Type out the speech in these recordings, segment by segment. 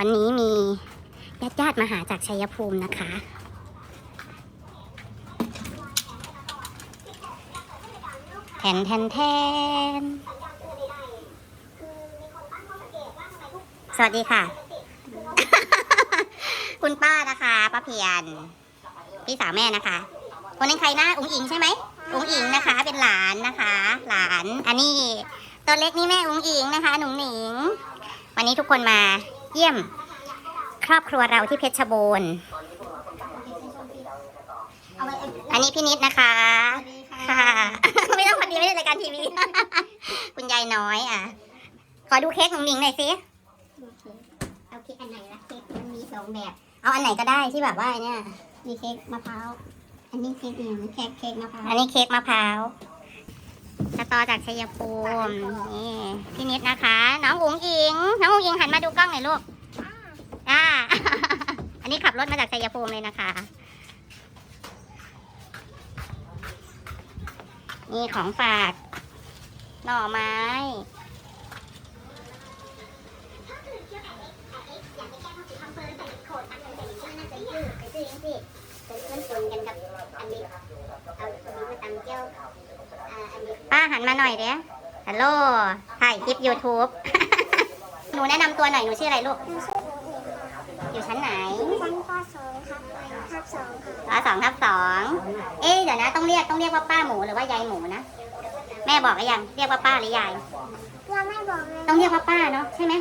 วันนี้มีญาติญาติๆมาหาจากชัยภูมินะคะ แทนแทนแทน สวัสดีค่ะ คุณป้านะคะป้าเพียน พี่สาวแม่นะคะ คนนั้นใครหน้าอุ๋งอิงใช่ไหมอุ๋งอิงนะคะ เป็นหลานนะคะ หลาน อันนี้ตัวเล็กนี่แม่อุ๋งอิงนะคะ หนุ่งหนิง วันนี้ทุกคนมา เยี่ยม ครอบครัวเราที่เพชรบูรณ์อันนี้พี่นิดนะคะ ค่ะ ไม่ต้องคนดีไม่ได้รายการทีวี คุณยายน้อยอะ ขอดูเค้กของหนิงหน่อยสิเอาเค้กอันไหนล่ะเค้กมันมีสองแบบ เอาอันไหนก็ได้ที่แบบว่าเนี่ยมีเค้กมะพร้าว อันนี้เค้กเองเค้กเค้กมะพร้าว อันนี้เค้กมะพร้าวสตอจากชัยภูมินี่พี่นิดนะคะน้ องอุ๋งอิง น้องอุ๋งอิงหันมาดูกล้องหน่อยลูก อ่า อันนี้ขับรถมาจากชัยภูมิเลยนะคะ นี่ของฝาก หน่อไม้ ป้าหันมาหน่อยเด้ฮัลโหล ถ่ายคลิป YouTube นูแนะนำตัวหน่อย หนูชื่ออะไรลูกอยู่ชั้นไหนชั้นป .2 ครับทับสองค่ะอ๋อสองทับสอง เอ๊ะเดี๋ยวนะ ต้องเรียกต้องเรียกว่าป้าหมูหรือว่ายายหมูนะ แม่บอกหรือยัง เรียกว่าป้าหรือยายยังไม่บอกเลยต้องเรียกว่าป้าเนาะใช่ไหม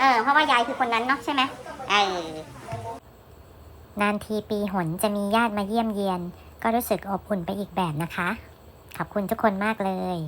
เออ เพราะว่ายายคือคนนั้นเนาะใช่ไหมเออ นานทีปีหนจะมีญาติมาเยี่ยมเยียน ก็รู้สึกอบอุ่นไปอีกแบบนะคะ ขอบคุณทุกคนมากเลย